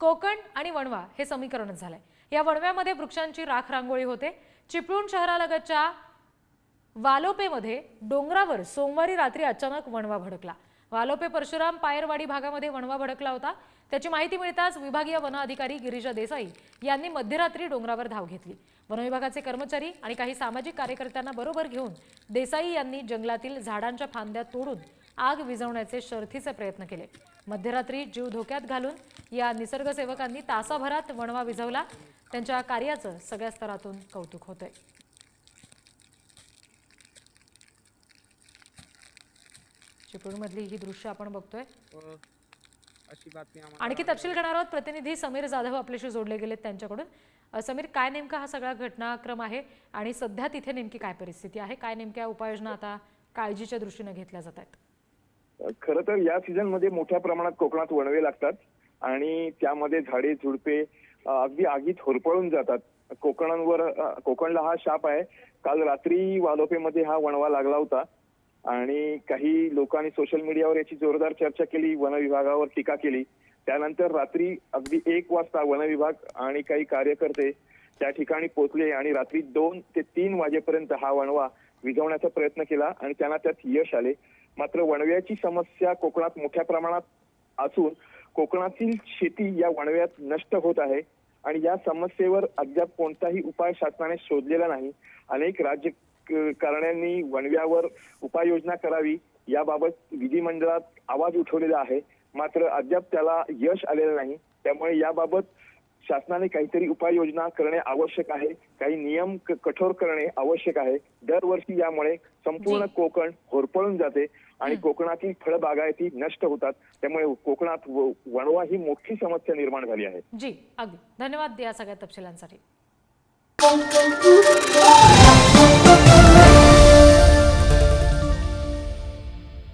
कोकण आणि वणवा हे समीकरणच झालंय. या वणव्यामध्ये वृक्षांची राख रांगोळी होते. चिपळूण शहरालगतच्या वालोपेमध्ये डोंगरावर सोमवारी रात्री अचानक वणवा भडकला. वालोपे परशुराम पायरवाडी भागामध्ये वणवा भडकला होता. त्याची माहिती मिळताच विभागीय वन अधिकारी गिरीजा देसाई यांनी मध्यरात्री डोंगरावर धाव घेतली. वनविभागाचे कर्मचारी आणि काही सामाजिक कार्यकर्त्यांना बरोबर घेऊन देसाई यांनी जंगलातील झाडांच्या फांद्या तोडून आग विझवण्याचे शर्थीचे प्रयत्न केले. मध्यरात्री जीव धोक्यात घालून या निसर्गसेवकांनी तासाभरात वणवा विझवला. त्यांच्या कार्याचं सगळ्या स्तरातून कौतुक होतंय. चिपळूणमधली ही दृश्य आपण बघतोय. व अशी बातमी आम्हाला आणखी तपशील घेणार आहोत. प्रतिनिधी समीर जाधव आपल्याशी जोडले गेलेत त्यांच्याकडून. समीर काय नेमका हा सगळा घटनाक्रम आहे आणि सध्या तिथे नेमकी काय परिस्थिती आहे? काय नेमक्या उपाययोजना आता काळजीच्या दृष्टीने घेतल्या जात आहेत? खरं तर या सीझनमध्ये मोठ्या प्रमाणात कोकणात वणवे लागतात. आणि त्यामध्ये झाडे झुडपे अगदी आगीत होरपळून जातात. कोकणांवर कोकणला हा शाप आहे. काल रात्री वालोपेमध्ये हा वणवा लागला होता आणि काही लोकांनी सोशल मीडियावर याची जोरदार चर्चा केली वन विभागावर टीका केली. त्यानंतर रात्री अगदी एक वाजता वन विभाग आणि काही कार्यकर्ते त्या ठिकाणी पोहोचले आणि रात्री दोन ते तीन वाजेपर्यंत हा वणवा विझवण्याचा प्रयत्न केला आणि त्यांना त्यात यश आले. मात्र वणव्याची समस्या कोकणात मोठ्या प्रमाणात असून कोकणातील शेती या वणव्यात नष्ट होत आहे आणि या समस्येवर अद्याप कोणताही उपाय शासनाने शोधलेला नाही. अनेक राज्यकारण्यांनी वणव्यावर उपाययोजना करावी याबाबत विधिमंडळात आवाज उठवलेला आहे. मात्र अद्याप त्याला यश आलेलं नाही. त्यामुळे याबाबत शासनाने काहीतरी उपाययोजना करणे आवश्यक आहे. काही नियम कठोर करणे आवश्यक आहे. दरवर्षी यामुळे संपूर्ण. कोकण होरपळून जाते आणि कोकणातील फळबागायती नष्ट होतात. त्यामुळे कोकणात व- वणवा ही मोठी समस्या निर्माण झाली आहे. जी अगदी. धन्यवाद या सगळ्या तपशिलांसाठी.